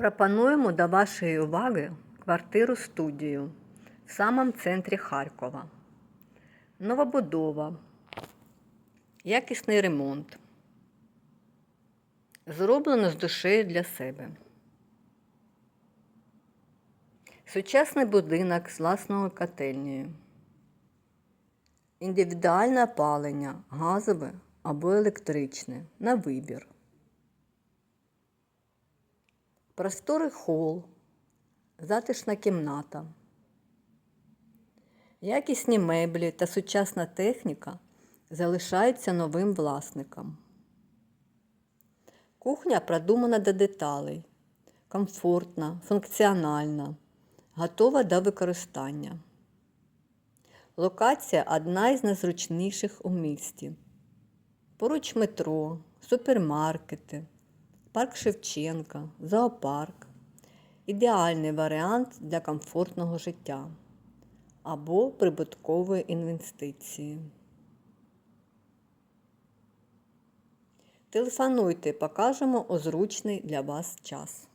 Пропонуємо до вашої уваги квартиру студію в самому центрі Харкова. Новобудова, якісний ремонт. Зроблено з душею для себе. Сучасний будинок з власною котельнею. Індивідуальне опалення, газове або електричне на вибір. Просторий хол, затишна кімната. Якісні меблі та сучасна техніка залишаються новим власникам. Кухня продумана до деталей, комфортна, функціональна, готова до використання. Локація одна із найзручніших у місті. Поруч метро, супермаркети, парк Шевченка, зоопарк. Ідеальний варіант для комфортного життя або прибуткової інвестиції. Телефонуйте, покажемо озручний для вас час.